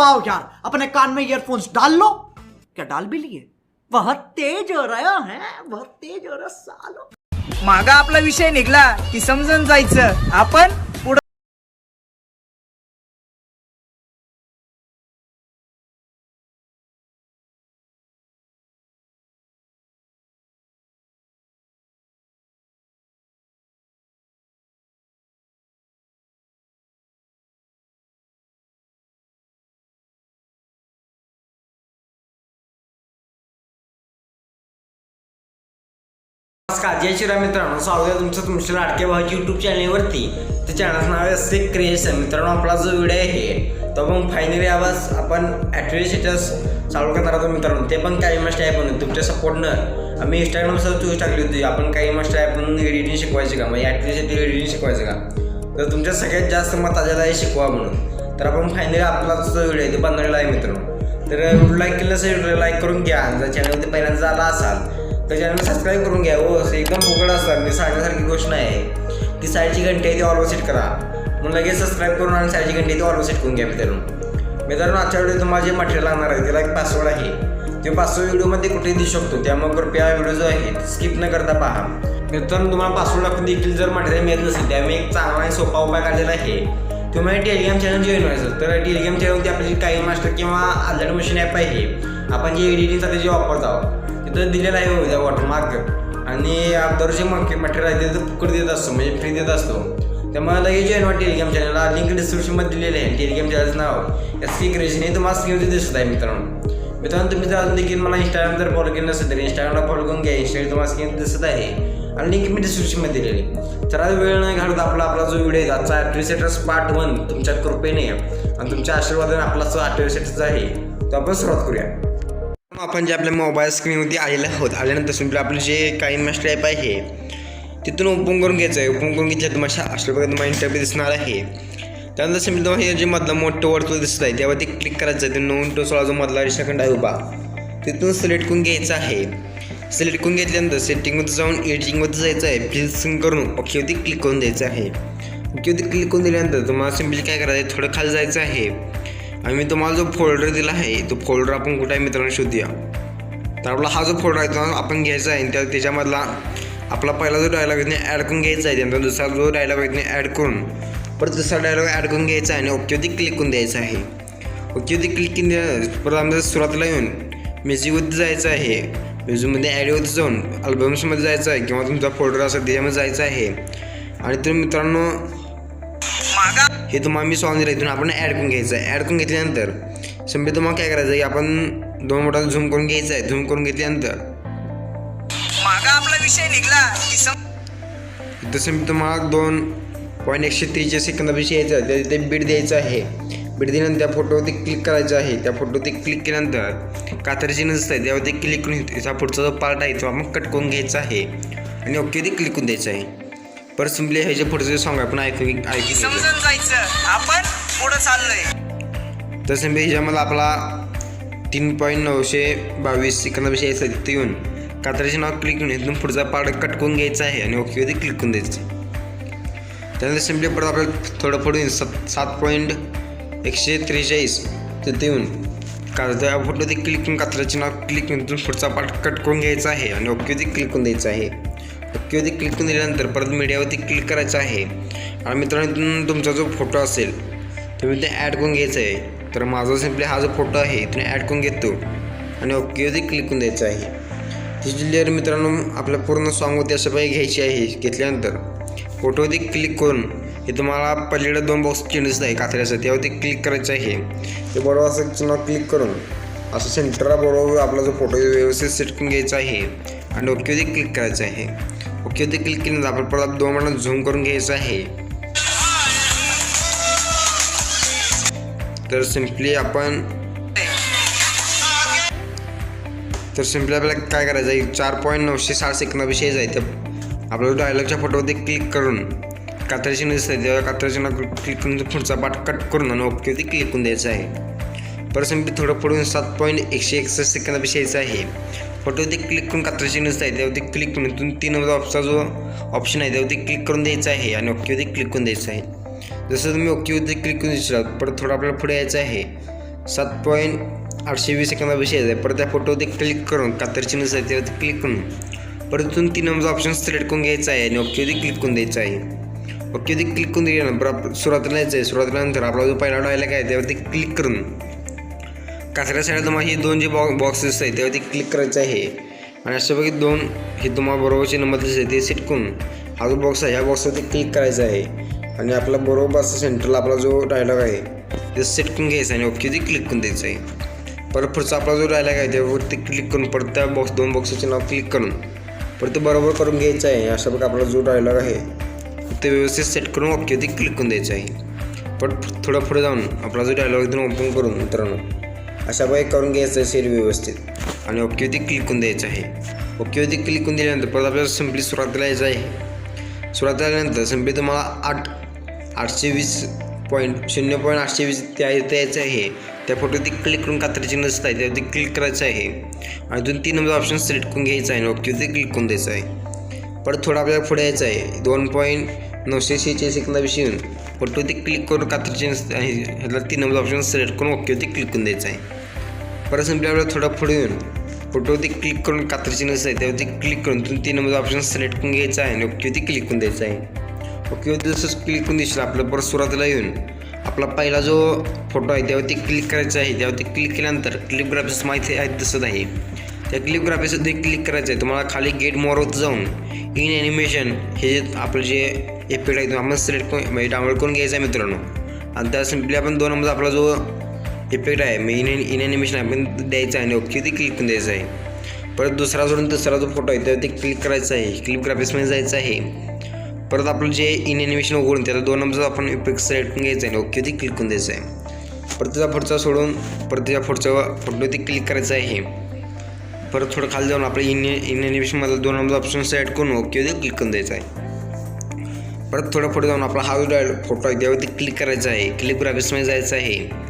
आओ यार अपने कान में ईयरफोन्स डाल लो। क्या डाल भी लिए? बहुत तेज हो रहा है बहुत तेज हो रहा सालो। मागा आपला विषय निघला की समजून जायचं. आपण नमस्कार जय श्रीराम मित्रांनो. स्वागत आहे तुमचं तुमच्या लाडक्या भावाची यूट्यूब चॅनलवरती त्या चॅनलचं नाव असते क्रिएशन मित्रांनो आपला जो व्हिडिओ आहे तो मग फायनली आवाज आपण ॲक्च्युअली स्टेटस चालू करणार होतो मित्रांनो. ते पण काही मस्ट ॲप म्हणून तुमच्या सपोर्टनं आम्ही इंस्टाग्रामसह चूज टाकली होती. आपण काही मस्ट ॲप म्हणून एडिटिंग शिकवायची का? म्हणजे ॲक्च्युअली एडिटिंग शिकवायचं का? तर तुमच्या सगळ्यात जास्त मत आलेलं आहे शिकवा म्हणून. तर आपण फायनली आपला जो व्हिडिओ आहे तो बनवलेला आहे मित्रांनो. तर लाईक केलं असेल लाईक करून घ्या. जर चॅनलमध्ये पहिल्यांदा आला असाल तर चॅनल सबस्क्राईब करून घ्या हो असं एकदम फुकट असतात म्हणजे मी सांगण्यासारखी गोष्ट नाही. ती साईडची घंटी आहे ती ऑलवर सेट करा. मग लगेच सबस्क्राईब करून आणि साईडची घंटी ती ऑलवर सेट करून घ्या मित्रांनो. मित्रांनो आजच्या व्हिडिओ तुम्हाला जे मटेरियल लागणार आहे त्याला एक पासवर्ड आहे. ते पासवर्ड व्हिडिओमध्ये कुठेही दिसू शकतो त्यामुळे कृपया व्हिडिओ जो आहे स्किप न करता पहा. मित्रांनो तुम्हाला पासवर्ड टाकून देखील जर मटेरियल मिळत नसेल त्यामुळे एक चांगला आणि सोपा उपाय काढलेला आहे. तुम्हाला टेलिग्राम चॅनल जॉईन व्हायचं तर टेलिग्राम चॅनलवरती आपली काही मास्टर किंवा आलरेडी मशीन ॲप आहे आपण जे एडिटिंगसाठी जे वापरत आहोत तिथं दिलेलं आहे हो, उद्या वॉटरमार्क आणि दरचे मग मटेरियल आहे ते फुकट देत असतो म्हणजे फ्री देत असतो. त्यामुळे लगेच जॉईन व्हा टेलिग्राम चॅनलला लिंक डिस्क्रिप्शनमध्ये दिलेलं आहे टेलिग्राम चॅनलचं नाव. एस की क्रेशन हे तुम्हाला स्क्रीनवरती दिसत आहे मित्रांनो. मित्रांनो तुम्ही जर अजून देखील मला इंस्टाग्राम जर फॉलो केलं नसेल तर इंस्टाग्रामला फॉलो करून घ्या. इंस्टाग्राम तुम्हाला स्क्रीन दिसत आहे. आणि लिंक मी डिस्क्रिप्शनमध्ये दिलेली आहे. तर आज वेळ नाही घालत आपला आपला जो व्हिडिओ आहे आजचा ॲट्रिसेटर्स पार्ट वन तुमच्या कृपेने आणि तुमच्या आशीर्वादाने आपला जो ॲट्रिसेटर्स आहे तो आपण सुरुवात करूया. आपण जे आपल्या मोबाईल स्क्रीनवरती आलेले आहोत आल्यानंतर सिम्पली आपलं जे काही मास्टर ॲप आहे तिथून ओपन करून घ्यायचं आहे ओपन करून घेतलं तुम्हाला अशा प्रकारे तुम्हाला इंटरव्ह्यू दिसणार आहे. त्यानंतर सिम्पली तुम्हाला हे जे मधलं मोठं वर्तुळ दिसत आहे त्यावरती क्लिक करायचं आहे ते नऊ टू सोळा जो मधला रेषाखंड आहे उभा तिथून सिलेक्ट करून घ्यायचं आहे. सिलेक्ट करून घेतल्यानंतर सेटिंगमध्ये जाऊन एडिटिंगमध्ये जायचं आहे. फिल्सिंग करून ओकेवरती क्लिक करून द्यायचं आहे. ओकेवरती क्लिक करून दिल्यानंतर तुम्हाला सिम्पली काय करायचं आहे थोडं खाली जायचं आहे. आणि मी तुम्हाला जो फोल्डर दिला आहे तो फोल्डर आपण कुठे आहे मित्रांनो शोधूया. तर आपला हा जो फोल्डर आहे तो आपण घ्यायचा आहे त्या त्याच्यामधला आपला पहिला जो डायलॉग आहे ॲड करून घ्यायचा आहे. त्यानंतर दुसरा जो डायलॉग आहे ॲड करून परत दुसरा डायलॉग ॲड करून घ्यायचा आहे आणि ओकेवरती क्लिक करून द्यायचं आहे. ओकेवरती क्लिक केलं परत आमच्या सुरुवातीला येऊन म्युझिकवरती जायचं आहे. म्युझिकमध्ये ॲडवरती जाऊन अल्बम्समध्ये जायचं आहे किंवा तुमचा फोल्डर असेल त्याच्यामध्ये जायचं आहे. आणि तुम्ही मित्रांनो हे तुम्हाला मी सॉंग दिलं इथून आपण ॲड करून घ्यायचं आहे. ॲड करून घेतल्यानंतर सिम्पली तुम्हाला काय करायचं आहे? की आपण दोन मोठा झूम करून घ्यायचं आहे. झूम करून घेतल्यानंतर. मागा आपला विषय निघला. इथं सिम्पली तुम्हाला दोन पॉईंट एकशे त्रेचाळीस सेकंदापेक्षा यायचं आहे. त्या- ते बीट द्यायचं आहे. बीट दिल्यानंतर त्या फोटोवरती क्लिक करायचं आहे. त्या फोटोवरती क्लिक केल्यानंतर कातरची नसतं आहे त्यावरती क्लिक करून त्याचा पुढचा जो पार्ट आहे तो आपण कट करून घ्यायचा आहे. आणि ओकेवरती क्लिक करून द्यायचं आहे. परत सिम्पली ह्याच्या पुढचं सॉंग आपण ऐकून घ्यायचं समजून जायचं. आपण पुढं चाललोय. तर सिम्पली ह्याच्यामध्ये आपला तीन पॉईंट नऊशे बावीस सेकंदापेक्षा यायचं आहे तिथं येऊन कातराचे नाव क्लिक करून इथून पुढचा पार्ट कट करून घ्यायचा आहे आणि ओकेवरती क्लिक करून द्यायचं. त्यानंतर सिम्पली परत आपल्याला थोडं येऊन सात सात पॉईंट एकशे त्रेचाळीस तिथे येऊन का त्या फोटोवरती क्लिक करून कातराचे नाव क्लिक करून पुढचा पार्ट कट करून घ्यायचा आहे आणि ओकेवरती क्लिक करून द्यायचं आहे. ओकेवरती क्लिक करून दिल्यानंतर परत मीडियावरती क्लिक करायचं आहे. आणि मित्रांनो तुमचा जो फोटो असेल तुम्ही ते ॲड करून घ्यायचं आहे. तर माझा सिम्पली हा जो फोटो आहे तुम्ही ॲड करून घेतो. आणि ओकेवरती क्लिक करून द्यायचं आहे. त्याची लेअर मित्रांनो आपल्या पूर्ण सॉंगवरती असं पाहिजे घ्यायची आहे घेतल्यानंतर फोटोवरती क्लिक करून हे तुम्हाला पलीकडे दोन बॉक्स चिन्ह आहे कात्र्याचं त्यावरती क्लिक करायचं आहे. ते बरोबर असं चिन्ह क्लिक करून असं सेंटरला बरोबर आपला जो फोटो व्यवस्थित सेट करून घ्यायचा आहे. आणि ओकेवरती क्लिक करायचं आहे. ओकेवरती क्लिक केल्यानंतर आपण परत दोन मिनिट झूम करून घ्यायचं आहे. तर सिम्पली आपण तर सिम्पली आपल्याला काय करायचं आहे? चार पॉईंट नऊशे साठ सेकंदाविषयी जायचं आपल्याला डायलॉगच्या फोटोवरती क्लिक करून कात्राची दिसत आहे तेव्हा क्लिक करून पुढचा पाठ कट करून आणि ओकेवरती क्लिक करून द्यायचं आहे. परत सिम्पली थोडं पुढून सात पॉईंट एकशे एकसष्ट सेकंदापेक्षा यायचं आहे. फोटोवरती क्लिक करून कात्राची नुसतं आहे त्यावरती क्लिक करून तीन नंबर ऑप्शनचा जो ऑप्शन आहे त्यावरती क्लिक करून द्यायचा आहे आणि ओकेवरती क्लिक करून द्यायचं आहे. जसं तुम्ही ओकेवरती क्लिक करून दिसला परत थोडं आपल्याला पुढे यायचं आहे. सात पॉईंट आठशे वीस सेकंदाविषयी आहे. परत त्या फोटोवरती क्लिक करून कातर नुसतं आहे त्यावरती क्लिक करून. परत तिथून तीन नंबरचा ऑप्शन सिलेक्ट करून घ्यायचा आहे आणि ओकेवरती क्लिक करून द्यायचं आहे. ओकेवरती क्लिक करून दिल्यानंतर आपण सुरुवातीला यायचं आहे. सुरुवातीला नंतर आपला जो पहिला डायलॉग आहे त्यावरती क्लिक करून. काचऱ्या साईडला तुम्हाला हे दोन जे बॉ बॉक्सेस आहेत त्यावरती क्लिक करायचं आहे. आणि अशापैकी दोन हे तुम्हाला बरोबरचे नंबर आहे ते सेट करून हा जो बॉक्स आहे ह्या बॉक्सवरती क्लिक करायचा आहे. आणि आपला बरोबर असं सेंटरला आपला जो डायलॉग आहे ते सेट करून घ्यायचा आणि ओकेवरती क्लिक करून द्यायचं आहे. परत पुढचा आपला जो डायलॉग आहे त्यावरती क्लिक करून परत त्या बॉक्स दोन बॉक्सचे नाव क्लिक करून परत ते बरोबर करून घ्यायचं आहे. अशा आपला जो डायलॉग आहे ते व्यवस्थित सेट करून ओकेवरती क्लिक करून द्यायचं आहे. पण थोडं पुढे जाऊन आपला जो डायलॉग इथून ओपन करून मित्रांनो अशा प्रकारे करून घ्यायचं आहे सेल व्यवस्थित. आणि ओकेवरती क्लिक करून द्यायचं आहे. ओकेवरती क्लिक करून दिल्यानंतर परत आपल्याला सिम्पली सुरुवातीला यायचं आहे. सुरुवात आल्यानंतर सिम्पली तुम्हाला आठ आठशे वीस पॉईंट शून्य पॉईंट आठशे वीस त्या यायचं आहे. त्या फोटोवरती क्लिक करून कात्रीची नसत आहे त्यावरती क्लिक करायचं आहे. आणि दोन तीन नंबर ऑप्शन सिलेक्ट करून घ्यायचं आहे आणि ओकेवरती क्लिक करून द्यायचं आहे. परत थोडं आपल्याला पुढे यायचं आहे. दोन पॉईंट नऊशे शेहेचाळीस सेकंदाविषयी येऊन फोटोवरती क्लिक करून कात्रीची नसते आहे ह्याला तीन नंबर ऑप्शन सिलेक्ट करून ओकेवरती क्लिक करून द्यायचं आहे. परत संपल्यावर थोडा थोडं पुढे येऊन फोटोवरती क्लिक करून कात्रीची नस आहे त्यावरती क्लिक करून तुम्ही तीन नंबर ऑप्शन सिलेक्ट करून घ्यायचं आहे आणि ओकेवरती क्लिक करून द्यायचं आहे. ओकेवरती जसं क्लिक करून दिसेल आपलं परत सुरुवातीला येऊन आपला पहिला जो फोटो आहे त्यावरती क्लिक करायचा आहे त्यावरती क्लिक केल्यानंतर क्लिप ग्राफिक्स माहिती आहे दिसत आहे. त्या क्लिप ग्राफिक्समध्ये क्लिक करायचं आहे तुम्हाला खाली गेट मोरवर जाऊन इन ॲनिमेशन हे जे आपलं जे एफेक्ट आहे तो आपण सिलेक्ट करून म्हणजे डाउनलोड करून घ्यायचा आहे मित्रांनो. आणि त्या सिम्पली आपण दोन नंबर आपला जो इफेक्ट आहे. मी इन इन ॲनिमेशन आपण द्यायचं आहे आणि ओके ते क्लिक करून द्यायचं आहे. परत दुसरा सोडून दुसरा जो फोटो आहे त्यावरती क्लिक करायचा आहे. क्लिप ग्राफिक्समध्ये जायचं आहे. परत आपलं जे इन ॲनिमेशन उघडून त्याला दोन नंबरचा आपण इफेक्ट सिलेक्ट करून घ्यायचा आहे. आणि ओके ते क्लिक करून द्यायचं आहे. परत त्याचा पुढचा सोडून परत त्याच्या पुढच्या फोटोवरती क्लिक करायचं आहे. परत थोडं खाली जाऊन आपलं इन इन ॲनिमेशनमधला दोन नंबर ऑप्शन सिलेक्ट करून ओके ते क्लिक करून द्यायचं आहे. परत थोडं पुढे जाऊन आपला हा जो फोटो आहे त्यावरती क्लिक करायचा आहे. क्लिक ग्राफिक्समध्ये जायचं आहे.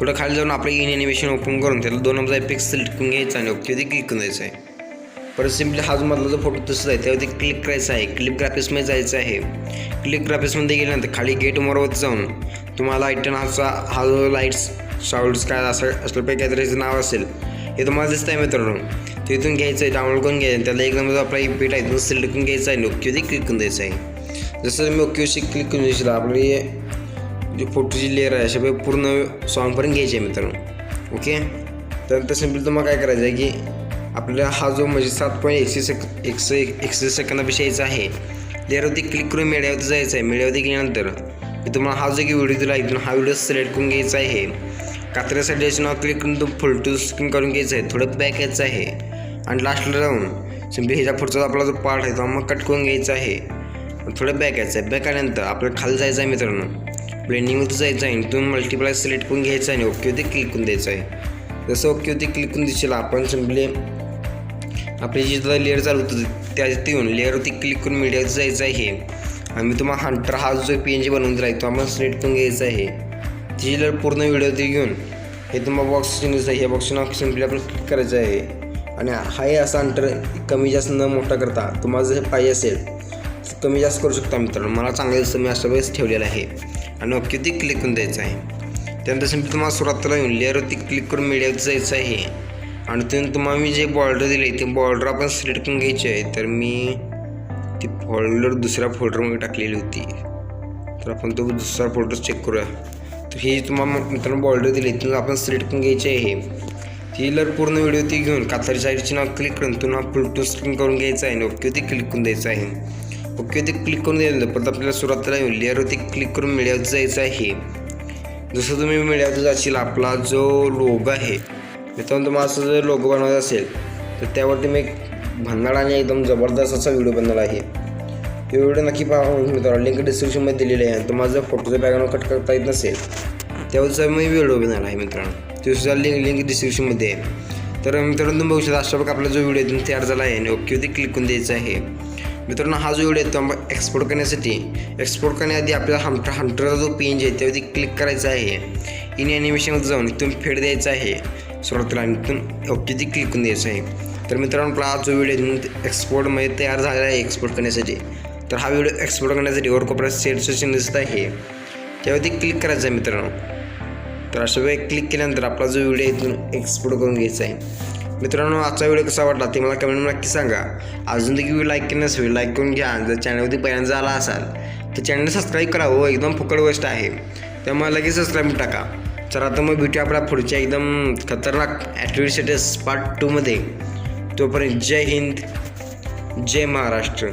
थोडं खाली जाऊन आपलं इन एनिमेशन ओपन करून त्याला दोन नंबरचा इफेक्ट सिलेक्ट करून घ्यायचा आणि ओके क्लिक करून द्यायचं आहे. परत सिम्पली हा जो मधला जो फोटो तसंच आहे त्यावरती क्लिक करायचा आहे. क्लिप ग्राफिक्समध्ये जायचं आहे. क्लिक ग्राफिक्समध्ये गेल्यानंतर खाली गेट मोरवरती जाऊन तुम्हाला आयटन हाचा हा जो लाईट्स साऊंड्स काय असं असल्यापैकी काहीतरी नाव असेल हे तुम्हाला दिसतं आहे मित्रांनो तिथून घ्यायचं आहे डाउनलोड करून घ्यायचं त्याला एक नंबर आपला इफेक्ट आहे तिथून सिलेक्ट करून घ्यायचा आहे ओके क्लिक करून द्यायचं आहे. जसं मी ओकेशी क्लिक करून द्यायचं आपली जी फोटोची लेअर आहे अशा पूर्ण सॉन्गपर्यंत घ्यायची आहे मित्रांनो. ओके त्यानंतर सिम्पली तुम्हाला काय करायचं आहे की आपल्याला हा जो म्हणजे सात पॉईंट एकशे सेक एकशे एकशे यायचा आहे. लेअरवरती क्लिक करून मीडियावरती जायचं आहे. मीडियावरती गेल्यानंतर मी तुम्हाला हा जो की व्हिडिओ दिला इथून हा व्हिडिओ सिलेक्ट करून घ्यायचा आहे. कात्र्यासाठी याचं नाव क्लिक करून तो फुल टू स्क्रीन करून घ्यायचं आहे. थोडं बॅक यायचं आहे. आणि लास्टला जाऊन सिम्पली ह्याच्या पुढचा आपला जो पार्ट आहे तो मग कट करून घ्यायचा आहे. थोडं बॅक यायचं आहे. बॅक आल्यानंतर आपल्याला खाली जायचं आहे मित्रांनो. ब्लेंडिंगवरती जायचं आहे इथून मल्टिप्लाय सिलेक्ट करून घ्यायचं आहे आणि ओकेवरती क्लिक करून द्यायचं आहे. जसं ओकेवरती क्लिक करून दिसेल आपण सिम्पली आपली जी लेअर चालू होतं त्या तिथे येऊन लेअरवरती क्लिक करून मीडियावरती जायचं आहे. आम्ही तुम्हाला हंटर हा जो पी एन जी बनवून दिला आहे तो आपण सिलेक्ट करून घ्यायचा आहे. तिची लेअर पूर्ण व्हिडिओवरती घेऊन हे तुम्हाला बॉक्स चिन्ह आहे. या बॉक्स सिम्पली आपण क्लिक करायचं आहे. आणि हाय असा अंतर कमी जास्त न मोठा करता तुम्हाला जर पाहिजे असेल तर कमी जास्त करू शकता मित्रांनो. मला चांगलं दिसतं मी अशा वेळेस ठेवलेलं आहे. आणि ओके क्लिक करून द्यायचं आहे. त्यानंतर सिम्पली तुम्हाला सुरुवातीला येऊन लेअरवरती क्लिक करून मीडियावरती जायचं आहे. आणि तिथून तुम्हाला मी जे बॉर्डर दिले ते बॉर्डर आपण सिलेक्ट करून घ्यायची आहे. तर मी ती फोल्डर दुसऱ्या फोल्डरमध्ये टाकलेली होती. तर आपण तो दुसरा फोल्डर चेक करूया. तर ही तुम्हाला मित्रांनो बॉर्डर दिली तिथून आपण सिलेक्ट करून घ्यायची आहे. ही लर पूर्ण व्हिडिओ ती घेऊन कातारी साईडची नाव क्लिक करून तुम्हाला फुल टू स्क्रीन करून घ्यायचं आहे आणि ओके ती क्लिक करून द्यायचं आहे. ओके ते क्लिक करून दिलं परत आपल्याला सुरुवातीला येऊन लेअरवरती क्लिक करून मीडियावरती जायचं आहे. जसं तुम्ही मीडियावरती जाशील आपला जो लोगो आहे मित्रांनो तुम्हाला असं जर लोगो बनवायचा असेल तर त्यावरती मी एक भन्नाड आणि एकदम जबरदस्त असा व्हिडिओ बनवला आहे. तो व्हिडिओ नक्की पहा मित्रांनो. लिंक डिस्क्रिप्शनमध्ये दिलेली आहे. तुम्हाला जर फोटोचं बॅकग्राऊंड कट करता येत नसेल त्यावरचा मी व्हिडिओ बनवला आहे मित्रांनो. तो सुद्धा लिंक लिंक डिस्क्रिप्शनमध्ये आहे. तर मित्रांनो तुम्ही बघू शकता अशा प्रकारे आपला जो व्हिडिओ तयार झाला आहे. आणि ओकेवरती क्लिक करून द्यायचा आहे. मित्रांनो हा जो व्हिडिओ आहे तो आपण एक्सपोर्ट करण्यासाठी एक्सपोर्ट करण्याआधी आपल्याला हंटर हंटरचा जो पेंज आहे त्यावरती क्लिक करायचा आहे. इन ॲनिमेशनमध्ये जाऊन इथून फेड द्यायचा आहे. सुरुवातीला आणि इथून ओकेवरती क्लिक करून द्यायचं आहे. तर मित्रांनो आपला हा जो व्हिडिओ आहे एक्सपोर्टमध्ये तयार झालेला आहे एक्सपोर्ट करण्यासाठी. तर हा व्हिडिओ एक्सपोर्ट करण्यासाठी वर कोपऱ्यात सेटचं दिसत आहे. त्यावरती क्लिक करायचं आहे मित्रांनो. तर अशा वेळी क्लिक केल्यानंतर आपला जो व्हिडिओ आहे इथून एक्सपोर्ट करून घ्यायचा आहे. मित्रांनो आजचा व्हिडिओ कसा वाटला ते मला कमेंट नक्की सांगा. अजून देखील व्हिडिओ लाईक केलं नसेल लाईक करून घ्या. जर चॅनलवरती पहिल्यांदा आला असाल तर चॅनल सबस्क्राईब करा. हो एकदम फुकट गोष्ट आहे. त्यामुळे लगेच सबस्क्राईब टाका. तर आता मग भेटूया आपल्या पुढच्या एकदम खतरनाक ॲक्टिव्हिटी स्टेटस पार्ट टूमध्ये तोपर्यंत जय हिंद जय महाराष्ट्र.